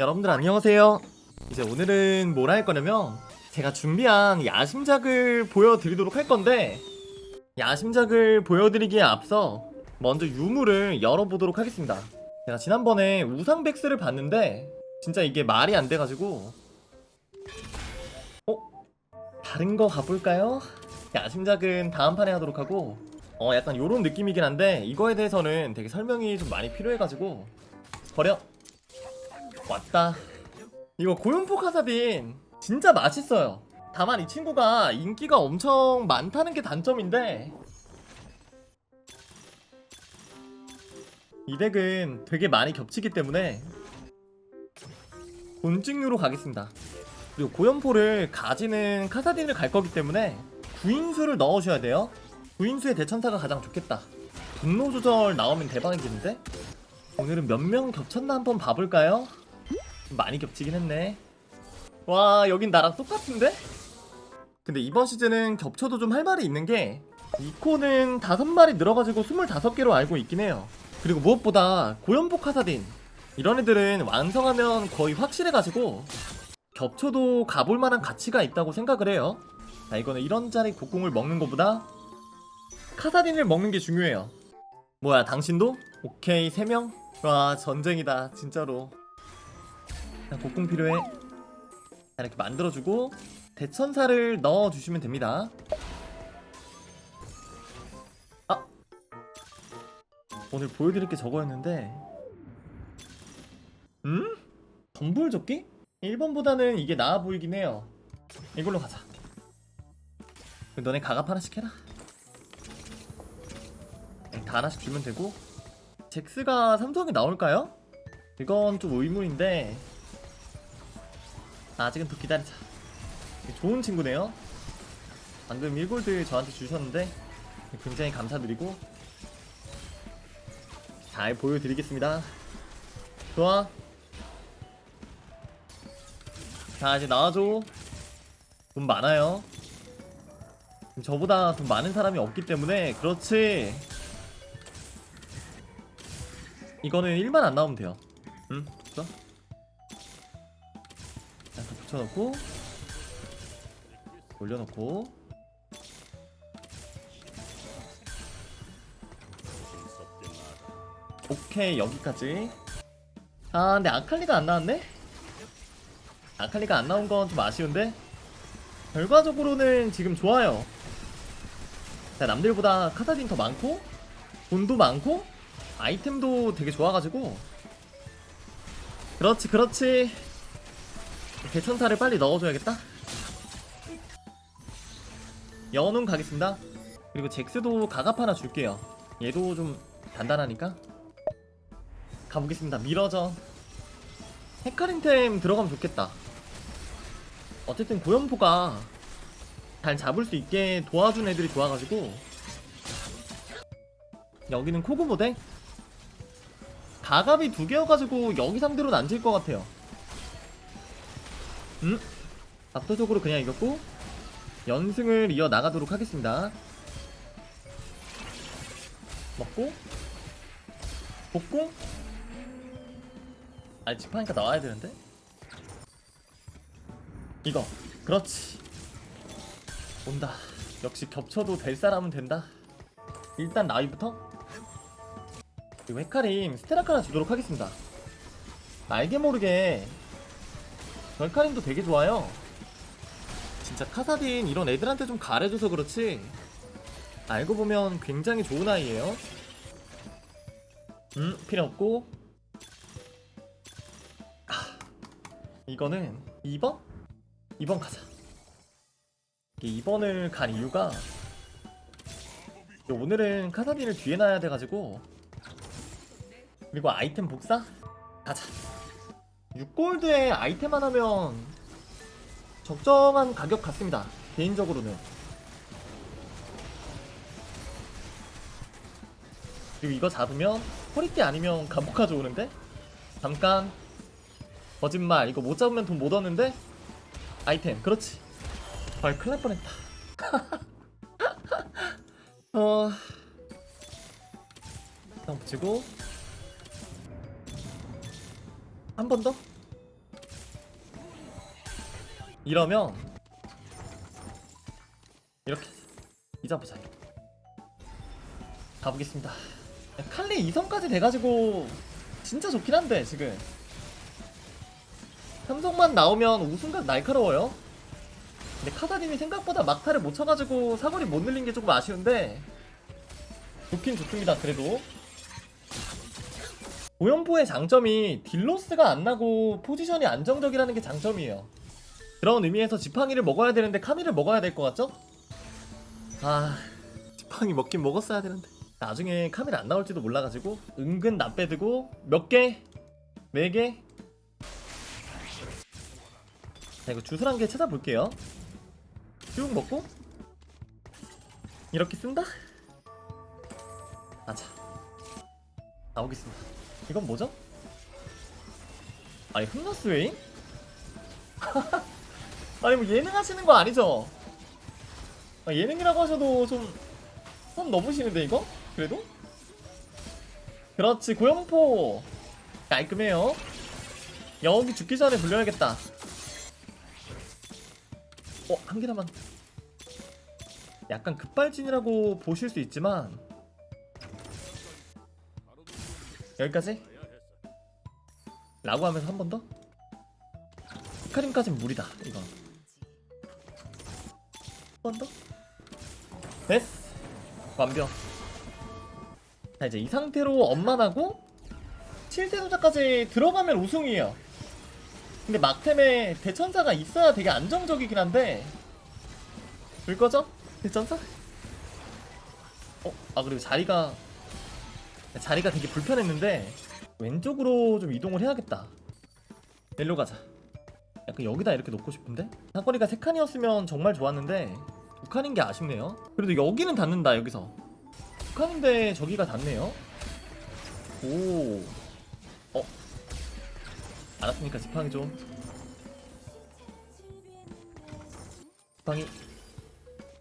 여러분들 안녕하세요. 이제 오늘은 뭘 할 거냐면 제가 준비한 야심작을 보여드리도록 할 건데 야심작을 보여드리기에 앞서 먼저 유물을 열어보도록 하겠습니다. 제가 지난번에 우상백스를 봤는데 진짜 이게 말이 안 돼가지고 어? 다른 거 가볼까요? 야심작은 다음 판에 하도록 하고 어 약간 요런 느낌이긴 한데 이거에 대해서는 되게 설명이 좀 많이 필요해가지고 버려 왔다. 이거 고연포 카사딘 진짜 맛있어요. 다만 이 친구가 인기가 엄청 많다는 게 단점인데 이 덱은 되게 많이 겹치기 때문에 본증류로 가겠습니다. 그리고 고연포를 가지는 카사딘을 갈 거기 때문에 구인수를 넣으셔야 돼요. 구인수의 대천사가 가장 좋겠다. 분노 조절 나오면 대박이겠는데? 오늘은 몇 명 겹쳤나 한번 봐볼까요? 좀 많이 겹치긴 했네. 와, 여긴 나랑 똑같은데? 근데 이번 시즌은 겹쳐도 좀 할 말이 있는 게 이코는 다섯 마리 늘어가지고 25개로 알고 있긴 해요. 그리고 무엇보다 고연복 카사딘 이런 애들은 완성하면 거의 확실해가지고 겹쳐도 가볼 만한 가치가 있다고 생각을 해요. 자, 이거는 이런 자리 곡궁을 먹는 것보다 카사딘을 먹는 게 중요해요. 뭐야, 당신도? 오케이, 3명? 와, 전쟁이다, 진짜로. 자, 곡궁 필요해. 자, 이렇게 만들어주고, 대천사를 넣어주시면 됩니다. 아! 오늘 보여드릴 게 저거였는데, 음? 덤불 조끼? 1번보다는 이게 나아 보이긴 해요. 이걸로 가자. 너네 가갑 하나씩 해라. 네, 다 하나씩 주면 되고 잭스가 삼성이 나올까요? 이건 좀 의문인데 아직은 더 기다리자. 좋은 친구네요. 방금 1골드 저한테 주셨는데 굉장히 감사드리고 잘 보여드리겠습니다. 좋아. 자 이제 나와줘. 돈 많아요. 저보다 돈 많은 사람이 없기 때문에 그렇지. 이거는 1만 안 나오면 돼요. 응? 됐어? 붙여놓고 올려놓고 오케이 여기까지. 아 근데 아칼리가 안 나왔네? 아칼리가 안 나온 건 좀 아쉬운데? 결과적으로는 지금 좋아요. 자 남들보다 카사딘 더 많고 돈도 많고 아이템도 되게 좋아가지고. 그렇지 그렇지 대천사를 빨리 넣어줘야겠다? 연운 가겠습니다. 그리고 잭스도 가갑 하나 줄게요. 얘도 좀 단단하니까. 가보겠습니다. 미러전. 헤카림템 들어가면 좋겠다. 어쨌든 고연포가 잘 잡을 수 있게 도와준 애들이 좋아가지고. 여기는 코고모대? 가갑이 두 개여가지고 여기 상대로는 안질것 같아요. 음? 압도적으로 그냥 이겼고 연승을 이어 나가도록 하겠습니다. 먹고 복공? 아니 집하니까 나와야 되는데? 이거 그렇지 온다 역시 겹쳐도 될 사람은 된다 일단 나위부터 그리고 헤카림 스테라카 하나 주도록 하겠습니다 알게 모르게 저 헤카림도 되게 좋아요. 진짜 카사딘 이런 애들한테 좀 가려줘서 그렇지. 알고 보면 굉장히 좋은 아이예요. 음 필요 없고. 아, 이거는 2번? 2번 가자. 이게 2번을 간 이유가 오늘은 카사딘을 뒤에 놔야 돼가지고. 그리고 아이템 복사? 가자 6골드에 아이템 하나면 적정한 가격 같습니다. 개인적으로는. 그리고 이거 잡으면 허리띠 아니면 감옥까지 오는데? 잠깐. 거짓말. 이거 못 잡으면 돈 못 얻는데? 아이템. 그렇지. 헐 큰일 날 뻔했다. 어... 일단 붙이고. 한 번 더? 이러면 이렇게 잊어보자 가보겠습니다. 칼리 2성까지 돼가지고 진짜 좋긴 한데 지금. 삼성만 나오면 우승각 날카로워요. 근데 카사딘이 생각보다 막타를 못 쳐가지고 사거리 못 늘린 게 조금 아쉬운데 좋긴 좋습니다 그래도. 오연포의 장점이 딜로스가 안 나고 포지션이 안정적이라는 게 장점이에요 그런 의미에서 지팡이를 먹어야 되는데 카미를 먹어야 될 것 같죠? 아 지팡이 먹긴 먹었어야 되는데 나중에 카미를 안 나올지도 몰라가지고 은근 나 빼두고 몇 개? 네 개? 자 이거 주술 한 개 찾아볼게요 쭉 먹고 이렇게 쓴다? 아자 나오겠습니다 이건 뭐죠? 아니 흠너스웨잉? 아니 뭐 예능 하시는 거 아니죠? 아, 예능이라고 하셔도 좀선 넘으시는데 이거? 그래도? 그렇지 고영포 깔끔해요 여기 죽기 전에 불려야겠다 어? 한 개나만 약간 급발진이라고 보실 수 있지만 여기까지 라고 하면서 한 번 더? 히카림까진 무리다 이건 한 번 더? 됐어 완벽 자 이제 이 상태로 엄만하고 7대 도자까지 들어가면 우승이에요 근데 막템에 대천사가 있어야 되게 안정적이긴 한데 볼 거죠? 대천사? 어? 아 그리고 자리가 자리가 되게 불편했는데 왼쪽으로 좀 이동을 해야겠다 일로 가자 약간 여기다 이렇게 놓고 싶은데? 사거리가 3칸이었으면 정말 좋았는데 두 칸인 게 아쉽네요. 그래도 여기는 닿는다 여기서. 두 칸인데 저기가 닿네요. 오. 어? 알았으니까 지팡이 좀. 지팡이.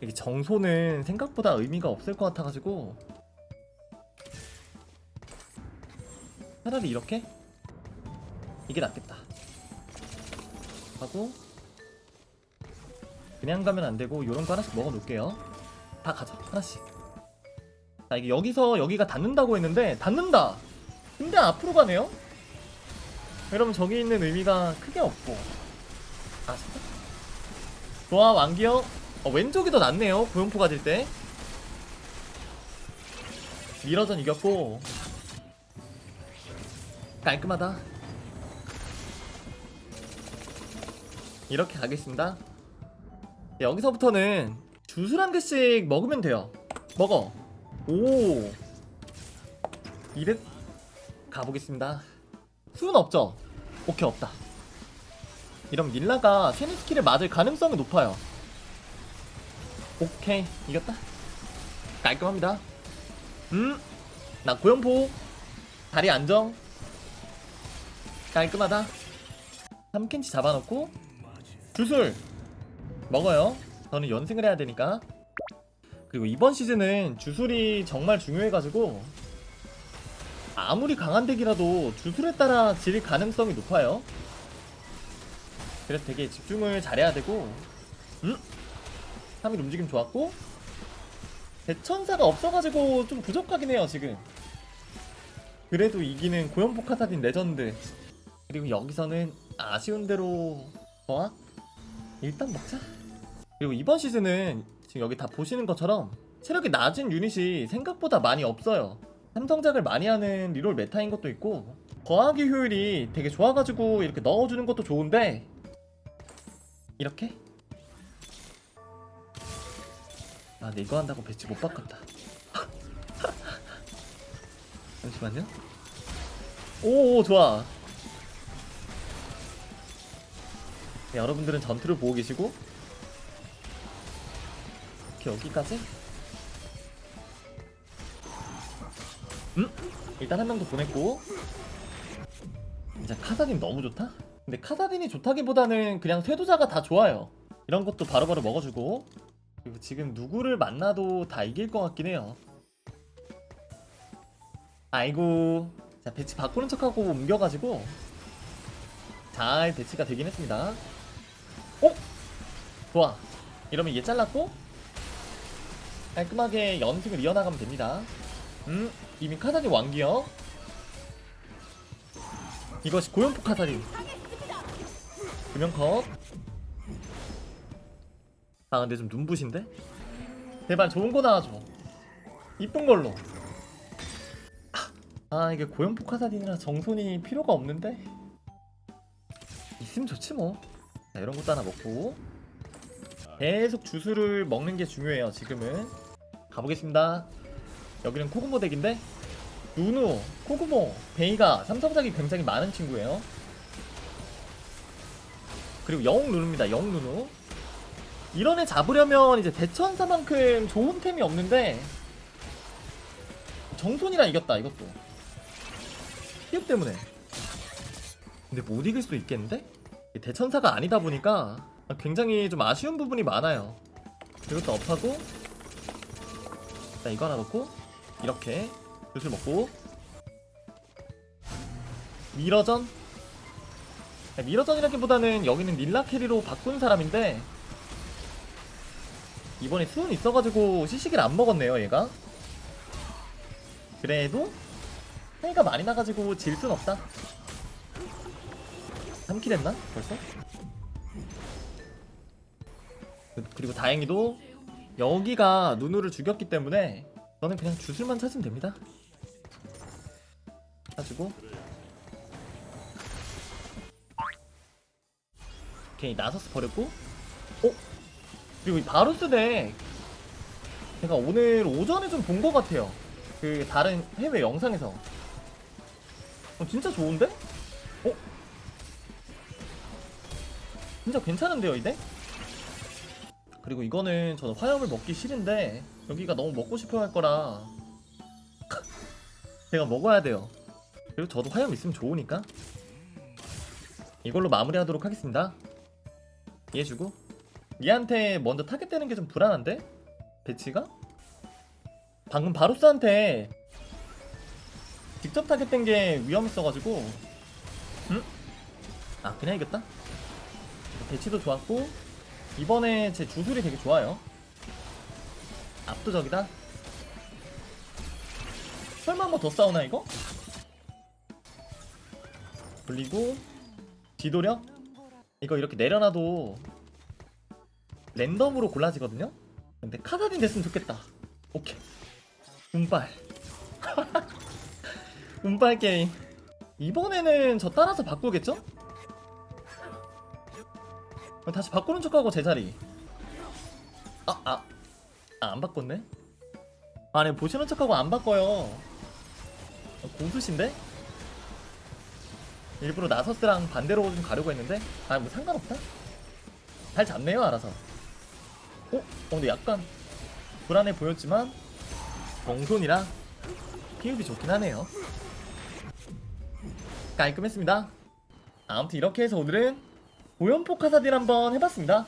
이게 정소는 생각보다 의미가 없을 것 같아가지고. 차라리 이렇게? 이게 낫겠다 하고 그냥 가면 안 되고 요런 거 하나씩 먹어 놓을게요. 다 가자 하나씩. 자 이게 여기서 여기가 닿는다고 했는데 닿는다! 근데 앞으로 가네요? 여러분 저기 있는 의미가 크게 없고. 아쉽다 좋아 왕기요. 어, 왼쪽이 더 낫네요 고용포 가질 때. 미러전 이겼고. 깔끔하다 이렇게 가겠습니다. 네, 여기서부터는 주술 한 개씩 먹으면 돼요. 먹어. 오. 이득 가보겠습니다. 수는 없죠? 오케이 없다. 이러면 닐라가 쉐니 스킬을 맞을 가능성이 높아요. 오케이 이겼다. 깔끔합니다. 음나 고연포. 다리 안정. 깔끔하다. 3캔치 잡아놓고 주술. 먹어요. 저는 연승을 해야 되니까. 그리고 이번 시즌은 주술이 정말 중요해가지고 아무리 강한 덱이라도 주술에 따라 질 가능성이 높아요. 그래서 되게 집중을 잘해야 되고 음? 3일 움직임 좋았고 대천사가 없어가지고 좀 부족하긴 해요 지금. 그래도 이기는 고연포 카사딘 레전드. 그리고 여기서는 아쉬운 대로 뭐 일단 먹자. 그리고 이번 시즌은 지금 여기 다 보시는 것처럼 체력이 낮은 유닛이 생각보다 많이 없어요. 삼성작을 많이 하는 리롤 메타인 것도 있고 거하기 효율이 되게 좋아가지고 이렇게 넣어주는 것도 좋은데 이렇게? 아 근데 이거 한다고 배치 못 바꿨다. 잠시만요. 오 좋아 여러분들은 전투를 보고 계시고 이렇게 여기까지 음? 일단 한명더 보냈고 이제 카사딘 너무 좋다? 근데 카사딘이 좋다기보다는 그냥 쇄도자가 다 좋아요 이런 것도 바로바로 먹어주고 그리고 지금 누구를 만나도 다 이길 것 같긴 해요 아이고 자 배치 바꾸는 척하고 옮겨가지고 잘 배치가 되긴 했습니다 어? 좋아. 이러면 얘 잘랐고 깔끔하게 연승을 이어나가면 됩니다. 음 이미 카사딘 왕기요. 이것이 고연폭 카사딘 두명컷 아 근데 좀 눈부신데? 제발 좋은 거 나와줘. 이쁜 걸로. 아 이게 고연폭 카사딘이라 정손이 필요가 없는데? 있으면 좋지 뭐. 자, 이런 것도 하나 먹고 계속 주스를 먹는 게 중요해요 지금은. 가보겠습니다. 여기는 코구모 덱인데 누누, 코구모, 베이가 삼성작이 굉장히 많은 친구예요. 그리고 영웅 누누입니다 영웅 누누. 이런 애 잡으려면 이제 대천사만큼 좋은 템이 없는데 정손이랑 이겼다 이것도. 피업 때문에. 근데 못 이길 수도 있겠는데? 대천사가 아니다 보니까 굉장히 좀 아쉬운 부분이 많아요. 이것도 업하고 자 이거 하나 넣고 이렇게 굿을 먹고. 미러전? 야, 미러전이라기보다는 여기는 닐라 캐리로 바꾼 사람인데 이번에 수은 있어가지고 시식을 안 먹었네요 얘가. 그래도 차이가 많이 나가지고 질 순 없다. 3킬 했나? 벌써? 그 리고 다행히도 여기가 누누를 죽였기 때문에 저는 그냥 주술만 찾으면 됩니다 가지고 오케이 나서스 버렸고 어? 그리고 이 바루스 덱 제가 오늘 오전에 좀 본 것 같아요 그 다른 해외 영상에서 어, 진짜 좋은데? 어? 진짜 괜찮은데요 이 덱? 그리고 이거는 저는 화염을 먹기 싫은데 여기가 너무 먹고 싶어 할 거라 제가 먹어야 돼요 그리고 저도 화염 있으면 좋으니까 이걸로 마무리하도록 하겠습니다 이해주고 얘한테 먼저 타겟되는 게 좀 불안한데? 배치가? 방금 바루스한테 직접 타겟된 게 위험했어가지고 응? 아 그냥 이겼다? 배치도 좋았고 이번에 제 주술이 되게 좋아요. 압도적이다. 설마 한 번 더 싸우나 이거? 그리고 지도력 이거 이렇게 내려놔도 랜덤으로 골라지거든요? 근데 카사딘 됐으면 좋겠다. 오케이. 운빨. 운빨 게임. 이번에는 저 따라서 바꾸겠죠? 다시 바꾸는 척하고 제자리 아, 아, 아, 안 바꿨네? 아니, 보시는 척하고 안 바꿔요. 고수신데? 일부러 나서스랑 반대로 좀 가려고 했는데? 아, 뭐 상관없다? 잘 잡네요, 알아서. 어? 어, 근데 약간 불안해 보였지만, 정손이라 피흡이 좋긴 하네요. 깔끔했습니다. 아무튼 이렇게 해서 오늘은 오연포 카사딘 한번 해봤습니다.